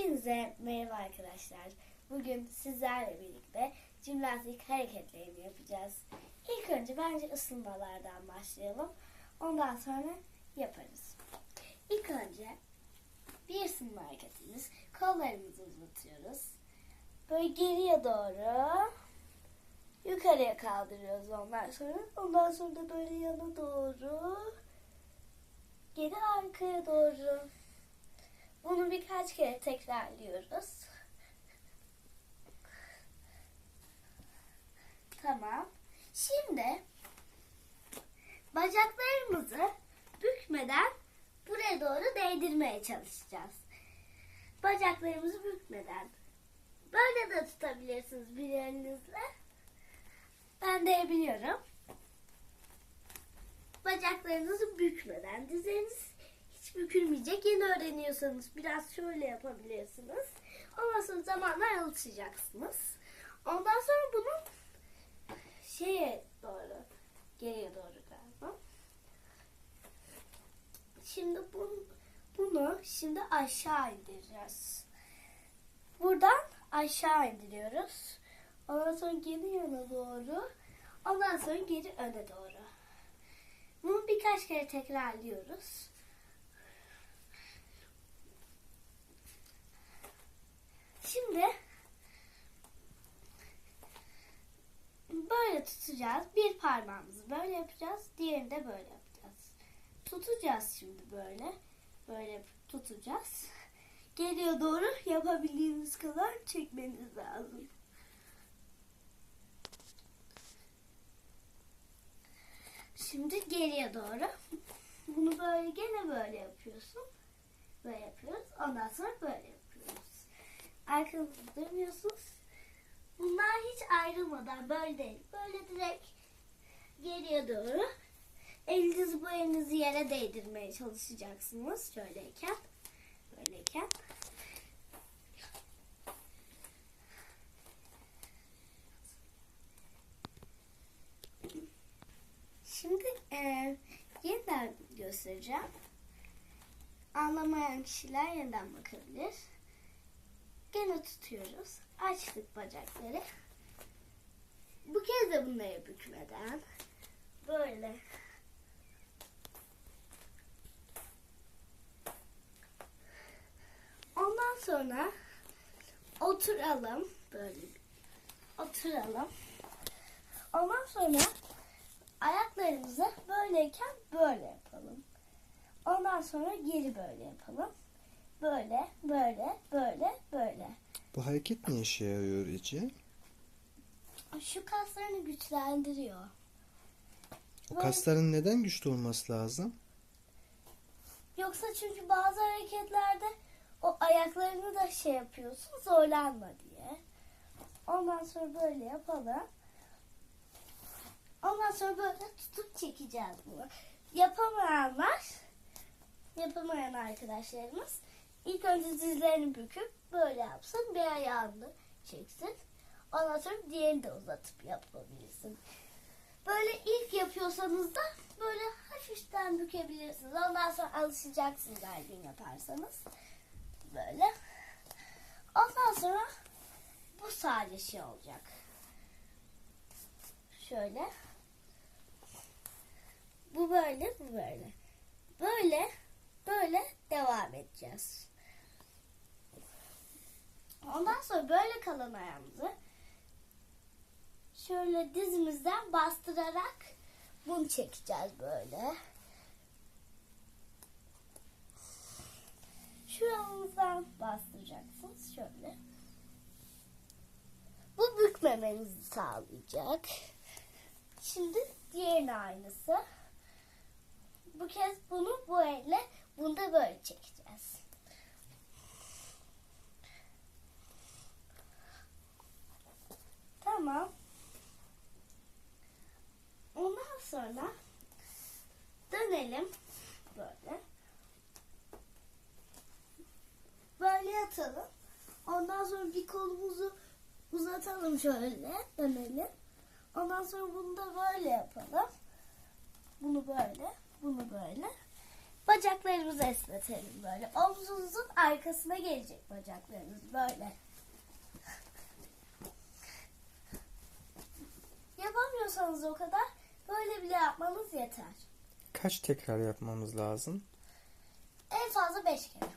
Hepinize merhaba arkadaşlar. Bugün sizlerle birlikte jimnastik hareketlerini yapacağız. İlk önce bence ısınmalardan başlayalım. Ondan sonra yaparız. İlk önce bir ısınma hareketimiz. Kollarımızı uzatıyoruz. Böyle geriye doğru yukarıya kaldırıyoruz ondan sonra. Ondan sonra da böyle yana doğru geri arkaya doğru. Bunu birkaç kere tekrarlıyoruz. Tamam. Şimdi bacaklarımızı bükmeden buraya doğru değdirmeye çalışacağız. Bacaklarımızı bükmeden. Böyle de tutabilirsiniz bir elinizle. Ben de biliyorum. Bacaklarınızı bükmeden dizleriniz hiç bükülmeyecek. Yeni öğreniyorsanız biraz şöyle yapabilirsiniz. Ondan sonra zamanla alışacaksınız. Ondan sonra bunu şeye doğru, geriye doğru galiba. Şimdi bunu, bunu şimdi aşağı indireceğiz. Buradan aşağı indiriyoruz. Ondan sonra geri yana doğru. Ondan sonra geri öne doğru. Bunu birkaç kere tekrarlıyoruz. Şimdi böyle tutacağız. Bir parmağımızı böyle yapacağız. Diğerini de böyle yapacağız. Tutacağız şimdi böyle. Böyle tutacağız. Geriye doğru yapabildiğiniz kadar çekmeniz lazım. Şimdi geriye doğru. Bunu böyle gene böyle yapıyorsun. Böyle yapıyoruz. Ondan sonra böyle yapıyoruz. Arkanızı dönüyorsunuz. Bunlar hiç ayrılmadan böyle. Böyle direkt geriye doğru. Elinizi bu elinizi yere değdirmeye çalışacaksınız. Şöyleyken. Böyleyken. Şimdi e, yeniden göstereceğim. Anlamayan kişiler yeniden bakabilir. Gene tutuyoruz. Açtık bacakları. Bu kez de bunları bükmeden böyle Ondan sonra oturalım böyle oturalım. Ondan sonra ayaklarımızı böyleyken böyle yapalım. Ondan sonra geri böyle yapalım. Böyle, böyle, böyle, böyle. Bu hareket ne işe yarıyor Ece? Şu kaslarını güçlendiriyor. O Böyle- kasların neden güçlü olması lazım? Yoksa çünkü bazı hareketlerde o ayaklarını da şey yapıyorsun zorlanma diye. Ondan sonra böyle yapalım. Ondan sonra böyle tutup çekeceğiz bunu. Yapamayanlar, yapamayan arkadaşlarımız ilk önce dizlerini büküp böyle yapsın. Bir ayağını çeksin. Ondan sonra diğerini de uzatıp yapabilirsin. Böyle ilk yapıyorsanız da böyle hafiften bükebilirsiniz. Ondan sonra alışacaksınız her gün yaparsanız. Böyle. Ondan sonra bu sadece şey olacak. Şöyle. Bu böyle, bu böyle. Böyle, böyle devam edeceğiz. Ondan sonra böyle kalan ayağımızı şöyle dizimizden bastırarak bunu çekeceğiz böyle. Şuramızdan bastıracaksınız şöyle. Bu bükmemenizi sağlayacak. Şimdi diğerine aynısı. Bu kez bunu bu elle, bunu da böyle çekeceğiz. Tamam. Ondan sonra dönelim böyle. Böyle yatalım. Ondan sonra bir kolumuzu uzatalım şöyle dönelim. Ondan sonra bunu da böyle yapalım. Bunu böyle, bunu böyle. Bacaklarımızı esnetelim böyle. Omzunuzun arkasına gelecek bacaklarınız böyle. Yapamıyorsanız o kadar böyle bile yapmanız yeter. Kaç tekrar yapmamız lazım? En fazla beş kere.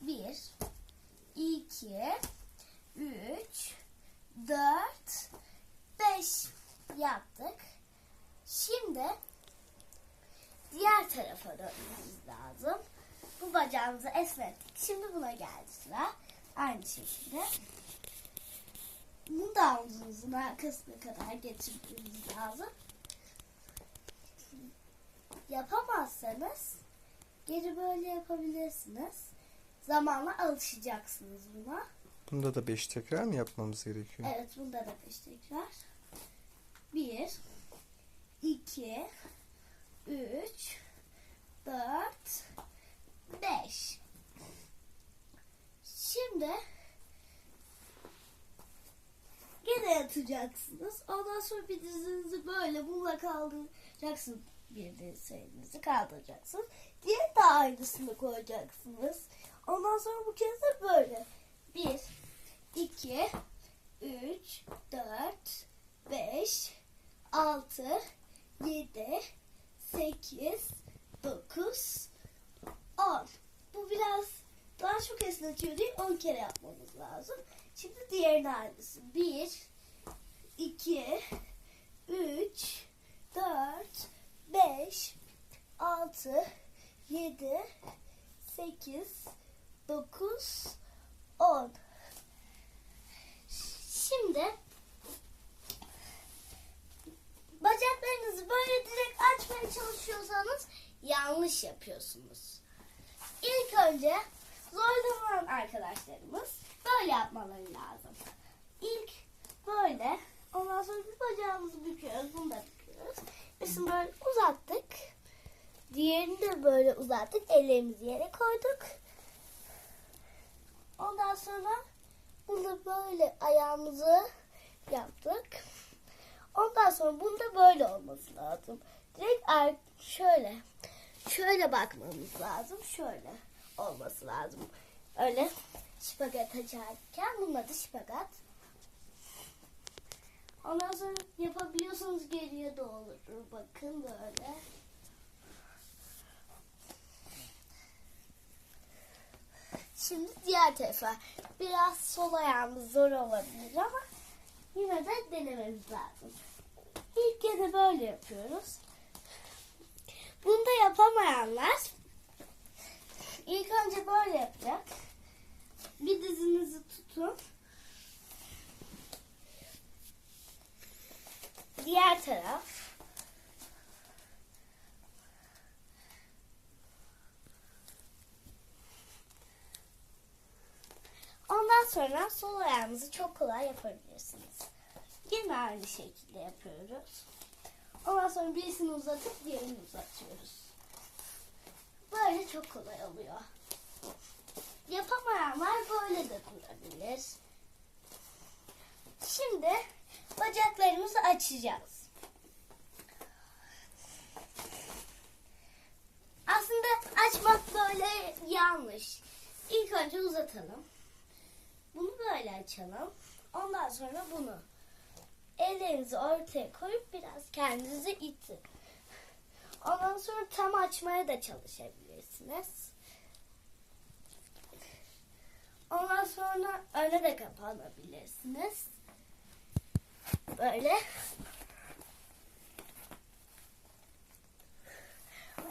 Bir, iki, üç, dört, beş yaptık. Şimdi diğer tarafa dönmemiz lazım. Bu bacağımızı esnettik. Şimdi buna geldi sıra. Aynı şekilde. Bunu da omzunuzun arkasına kadar getirmemiz lazım. Yapamazsanız geri böyle yapabilirsiniz. Zamanla alışacaksınız buna. Bunda da 5 tekrar mı yapmamız gerekiyor? Evet bunda da beş tekrar. Bir, iki, üç, dört, beş. Şimdi gene yatacaksınız. Ondan sonra bir dizinizi böyle bununla kaldıracaksınız. Bir dirseğinizi kaldıracaksınız. Diğer de aynısını koyacaksınız. Ondan sonra bu kez de böyle. Bir, 2 3 4 5 6 7 8 9 10 Bu biraz daha çok esnetiyor değil 10 kere yapmamız lazım. Şimdi diğerine aynısı. 1 2 3 4 5 6 7 8 9 10 Şimdi bacaklarınızı böyle direkt açmaya çalışıyorsanız yanlış yapıyorsunuz. İlk önce zorlanan arkadaşlarımız böyle yapmaları lazım. İlk böyle ondan sonra bir bacağımızı büküyoruz. Bunu da büküyoruz. Biz böyle uzattık. Diğerini de böyle uzattık. Ellerimizi yere koyduk. Ondan sonra bunu böyle ayağımızı yaptık. Ondan sonra bunda böyle olması lazım. Direkt şöyle şöyle bakmamız lazım. Şöyle olması lazım. Öyle şipagat açarken bunun adı şipagat. Ondan sonra yapabiliyorsanız geriye doğru bakın böyle. Şimdi diğer tarafa. Biraz sol ayağımız zor olabilir ama yine de denememiz lazım. İlk kere böyle yapıyoruz. Bunu da yapamayanlar ilk önce böyle yapacak. Bir dizinizi tutun. Diğer taraf. Ondan sonra sol ayağınızı çok kolay yapabilirsiniz. Yine aynı şekilde yapıyoruz. Ondan sonra birisini uzatıp diğerini uzatıyoruz. Böyle çok kolay oluyor. Yapamayanlar böyle de durabilir. Şimdi bacaklarımızı açacağız. Aslında açmak böyle yanlış. İlk önce uzatalım. Bunu böyle açalım. Ondan sonra bunu. Ellerinizi ortaya koyup biraz kendinizi itin. Ondan sonra tam açmaya da çalışabilirsiniz. Ondan sonra öne de kapanabilirsiniz. Böyle.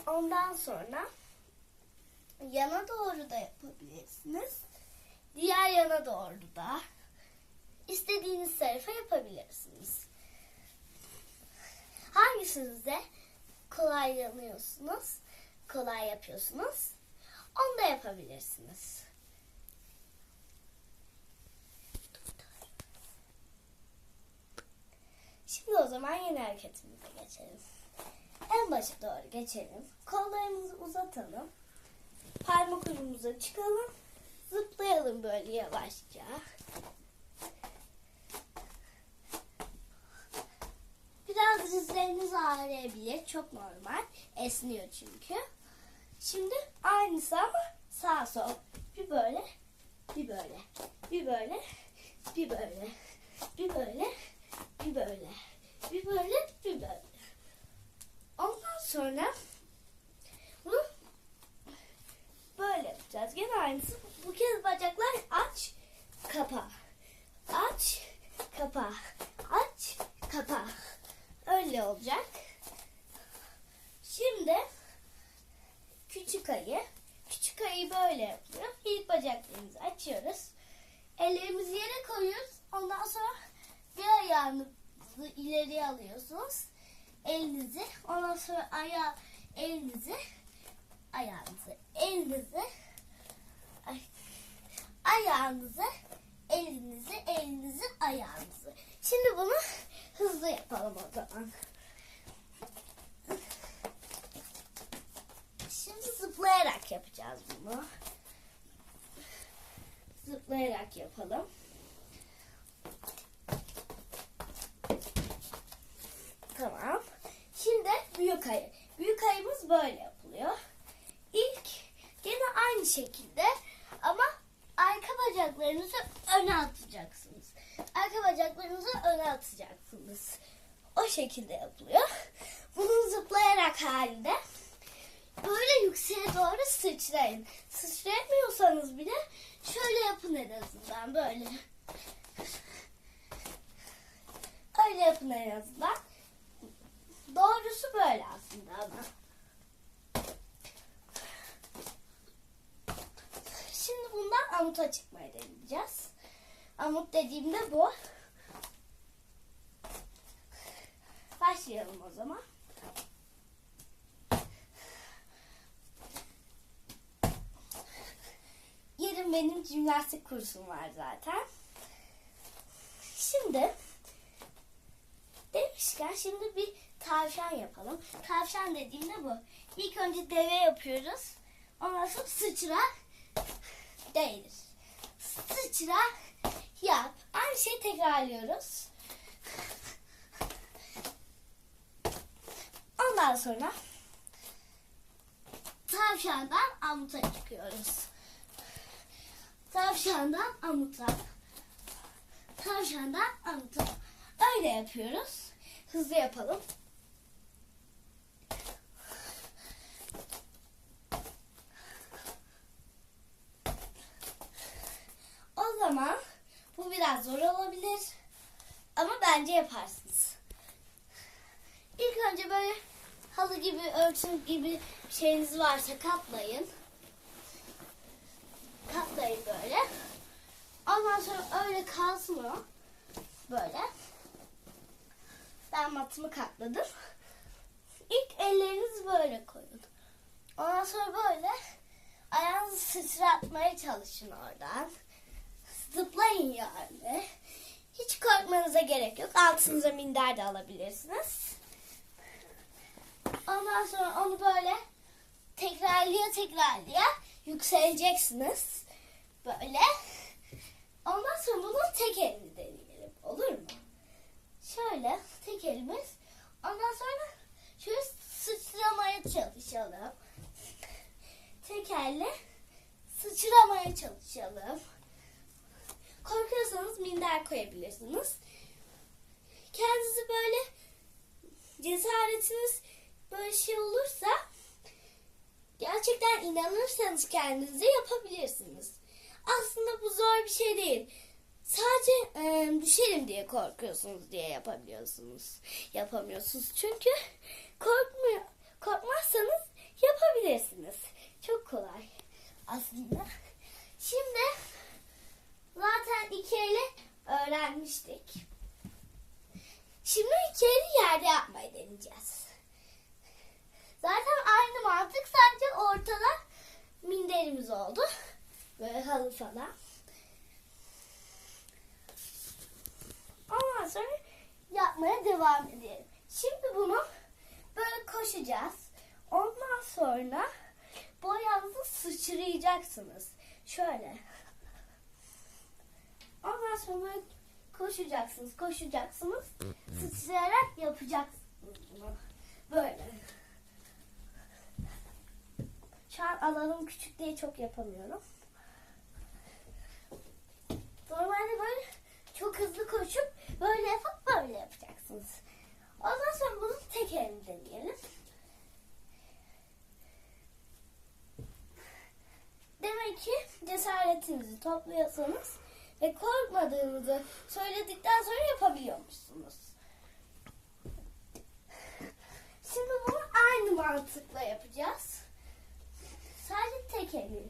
Ondan sonra yana doğru da yapabilirsiniz. Diğer yana doğru da istediğiniz tarafa yapabilirsiniz. Hangisinize kolaylanıyorsunuz, kolay yapıyorsunuz, onu da yapabilirsiniz. Şimdi o zaman yeni hareketimize geçelim. En başa doğru geçelim. Kollarımızı uzatalım. Parmak ucumuza çıkalım. Zıplayalım böyle yavaşça. Biraz dizleriniz ağrıyabilir. Çok normal. Esniyor çünkü. Şimdi aynısı ama sağ sol. Bir böyle, bir böyle, bir böyle, bir böyle, bir böyle, bir böyle, bir böyle, bir böyle. Ondan sonra bunu böyle yapacağız. Gene aynısı. Bu kez bacaklar aç, kapa. Aç, kapa. Aç, kapa. Öyle olacak. Şimdi küçük ayı. Küçük ayı böyle yapıyor. İlk bacaklarımızı açıyoruz. Ellerimizi yere koyuyoruz. Ondan sonra bir ayağınızı ileriye alıyorsunuz. Elinizi. Ondan sonra ayağı, elinizi, ayağınızı, elinizi, ay, ayağınızı, elinizi, elinizi, ayağınızı. Şimdi bunu hızlı yapalım o zaman. Şimdi zıplayarak yapacağız bunu. Zıplayarak yapalım. Tamam. Şimdi büyük ayı. Büyük ayımız böyle yapılıyor. İlk gene aynı şekilde ama arka bacaklarınızı öne atacaksınız. Bacaklarınızı öne atacaksınız. O şekilde yapılıyor. Bunu zıplayarak halinde böyle yükseğe doğru sıçrayın. Sıçrayamıyorsanız bile şöyle yapın en azından böyle. Öyle yapın en azından. Doğrusu böyle aslında ama. Şimdi bundan amuta çıkmayı deneyeceğiz. Amut dediğimde bu. Başlayalım o zaman. Yarın benim jimnastik kursum var zaten. Şimdi demişken şimdi bir tavşan yapalım. Tavşan dediğimde bu. İlk önce deve yapıyoruz. Ondan sonra sıçra değdir. Sıçra yap. Aynı şeyi tekrarlıyoruz. Ondan sonra tavşandan amuta çıkıyoruz. Tavşandan amuta. Tavşandan amuta. Öyle yapıyoruz. Hızlı yapalım. O zaman bu biraz zor olabilir. Ama bence yaparsınız. İlk önce böyle halı gibi, örtün gibi şeyiniz varsa katlayın. Katlayın böyle. Ondan sonra öyle kalsın o. Böyle. Ben matımı katladım. İlk ellerinizi böyle koyun. Ondan sonra böyle ayağınızı sıçratmaya çalışın oradan. Zıplayın yani. Hiç korkmanıza gerek yok. Altınıza minder de alabilirsiniz. Ondan sonra onu böyle tekrarlaya tekrarlaya yükseleceksiniz. Böyle. Ondan sonra bunu tek elle deneyelim. Olur mu? Şöyle tek elimiz. Ondan sonra şöyle sıçramaya çalışalım. Tek elle sıçramaya çalışalım. Minder koyabilirsiniz. Kendinizi böyle cesaretiniz böyle şey olursa gerçekten inanırsanız kendinize yapabilirsiniz. Aslında bu zor bir şey değil. Sadece e, düşerim diye korkuyorsunuz diye yapabiliyorsunuz. Yapamıyorsunuz. Çünkü korkmuyor, korkmazsanız yapabilirsiniz. Çok kolay aslında. Şimdi zaten iki elle öğrenmiştik. Şimdi eli yerde yapmayı deneyeceğiz. Zaten aynı mantık sadece ortada minderimiz oldu. Böyle halı falan. Ondan sonra yapmaya devam edelim. Şimdi bunu böyle koşacağız. Ondan sonra bu ayağınızı sıçrayacaksınız. Şöyle. Ondan sonra koşacaksınız, koşacaksınız. Sıçrayarak yapacaksınız. Böyle. Şu an alanım küçük diye çok yapamıyorum. Normalde böyle çok hızlı koşup böyle yapıp böyle yapacaksınız. Ondan sonra bunu tek elle deneyelim. Demek ki cesaretinizi topluyorsanız ve korkmadığınızı söyledikten sonra yapabiliyormuşsunuz. Şimdi bunu aynı mantıkla yapacağız. Sadece tek elle.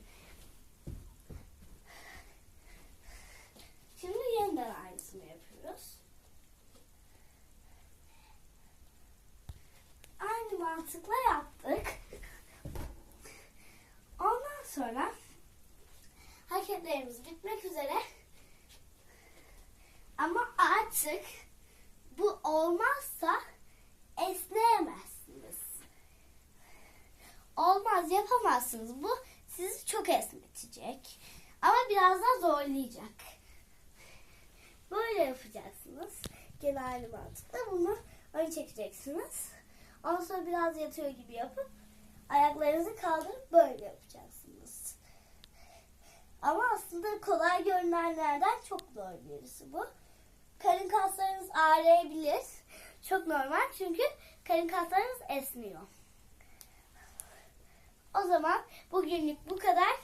Şimdi yeniden aynısını yapıyoruz. Aynı mantıkla yaptık. Ondan sonra artık bu olmazsa esneyemezsiniz. Olmaz yapamazsınız. Bu sizi çok esnetecek. Ama biraz da zorlayacak. Böyle yapacaksınız. Gene aynı mantıkla bunu ön çekeceksiniz. Ondan sonra biraz yatıyor gibi yapıp ayaklarınızı kaldırıp böyle yapacaksınız. Ama aslında kolay görünenlerden çok zor birisi bu. Karın kaslarınız ağrıyabilir. Çok normal çünkü karın kaslarınız esniyor. O zaman bugünlük bu kadar.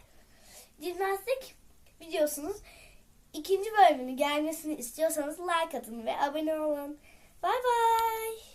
Jimnastik biliyorsunuz. İkinci bölümünün gelmesini istiyorsanız like atın ve abone olun. Bay bay.